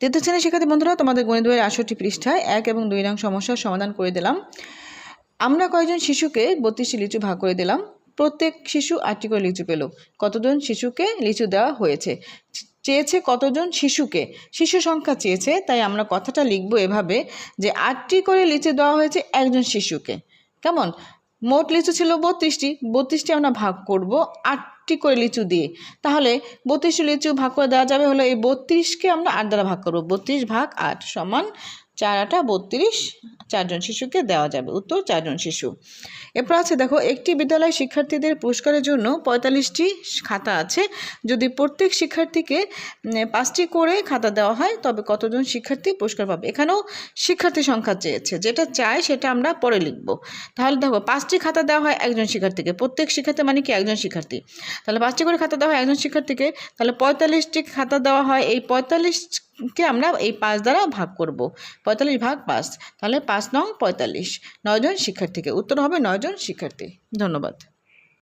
তৃতীয় শ্রেণির শিক্ষার্থী বন্ধুরা, তোমাদের গণিত বইয়ের আষট্টি পৃষ্ঠায় এক এবং দুই নং সমস্যার সমাধান করে দিলাম। আমরা কয়েকজন শিশুকে বত্রিশটি লিচু ভাগ করে দিলাম? প্রত্যেক শিশু আটটি করে লিচু পেল। কতজন শিশুকে লিচু দেওয়া হয়েছে? চেয়েছে কতজন শিশুকে? শিশু সংখ্যা চেয়েছে, তাই আমরা কথাটা লিখব এভাবে যে আটটি করে লিচু দেওয়া হয়েছে একজন শিশুকে। কেমন? মোট লিচু ছিল বত্রিশটি। বত্রিশটি আমরা ভাগ করব আটটি করে লিচু দিয়ে। তাহলে বত্রিশটি লিচু ভাগ করে দেওয়া যাবে হলো এই বত্রিশকে আমরা আট দ্বারা ভাগ করব। বত্রিশ ভাগ আট সমান চার আটা বত্রিশ চারজন শিশুকে দেওয়া যাবে। উত্তর, চারজন শিশু। এরপর আছে দেখো, একটি বিদ্যালয় শিক্ষার্থীদের পুরস্কারের জন্য পঁয়তাল্লিশটি খাতা আছে। যদি প্রত্যেক শিক্ষার্থীকে পাঁচটি করে খাতা দেওয়া হয়, তবে কতজন শিক্ষার্থী পুরস্কার পাবে? এখানেও শিক্ষার্থী সংখ্যা চেয়েছে। যেটা চাই সেটা আমরা পরে লিখব। তাহলে দেখো, পাঁচটি খাতা দেওয়া হয় একজন শিক্ষার্থীকে। প্রত্যেক শিক্ষার্থী মানে কি একজন শিক্ষার্থী? তাহলে পাঁচটি করে খাতা দেওয়া হয় একজন শিক্ষার্থীকে, তাহলে পঁয়তাল্লিশটি খাতা দেওয়া হয়। এই পঁয়তাল্লিশকে আমরা এই পাঁচ দ্বারা ভাগ করব? পঁয়তাল্লিশ ভাগ পাঁচ। তাহলে পাঁচ নং পঁয়তাল্লিশ। নয়জন শিক্ষার্থীকে। উত্তর হবে নয়জন শিক্ষার্থী। ধন্যবাদ।